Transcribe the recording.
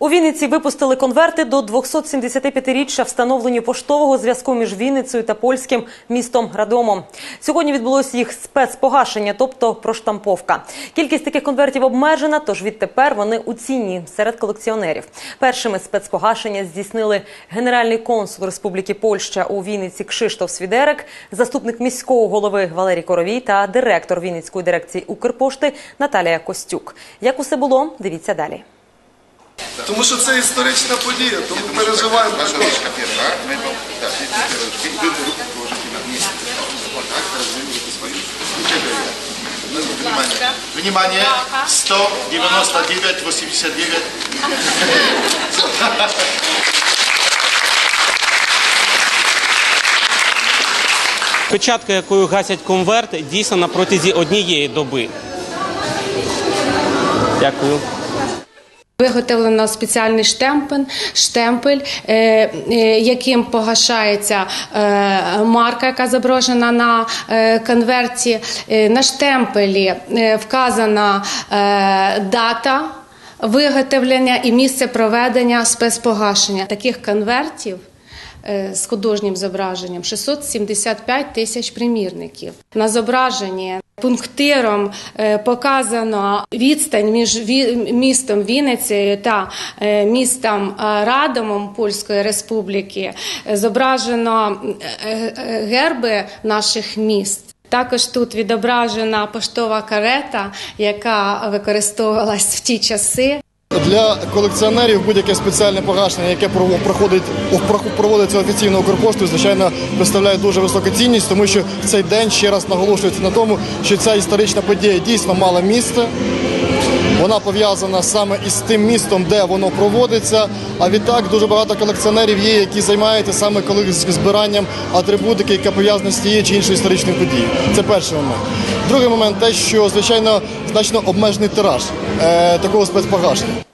У Вінниці випустили конверти до 275-річчя встановлення поштового зв'язку між Вінницею та польським містом Радомом. Сьогодні відбулося їх спецпогашення, тобто проштамповка. Кількість таких конвертів обмежена, тож відтепер вони у ціні серед колекціонерів. Першими спецпогашення здійснили генеральний консул Республіки Польща у Вінниці Кшиштоф Свідерек, заступник міського голови Валерій Коровій та директор Вінницької дирекції Укрпошти Наталія Костюк. Як усе було, дивіться далі. Тому що це історична подія, тому переживаємо Ваша ручка первая. Мы идем. Так, видите, ручки. Вы руку положите на место. Так, разверните свою. Внимание. Внимание. 199, 89. Печатка, якою гасять конверт, дійсно на протязі однієї доби. Дякую. Виготовлено спеціальний штемпель, штемпель, е, е, яким погашається е, марка, яка зображена на конверті. На штемпелі вказана дата виготовлення і місце проведення спецпогашення. Таких конвертів з художнім зображенням 675 тисяч примірників. На зображенні пунктиром е, показано відстань між містом Вінницею та е, містом е, Радомом Польської Республіки. Зображено герби наших міст. Також тут відображена поштова карета, яка використовувалась в ті часи. Для колекціонерів будь-яке спеціальне погашення, яке проводиться офіційно Укрпоштою, звичайно, представляє дуже високу цінність, тому що в цей день ще раз наголошується на тому, що ця історична подія дійсно мала місце. Вона пов'язана саме із тим містом, де воно проводиться. А відтак дуже багато колекціонерів є, які займаються саме збиранням атрибутики, яка пов'язана з тією чи іншою історичною подією. Це перший момент. Другий момент те, що звичайно значно обмежений тираж е, такого спецпогашення.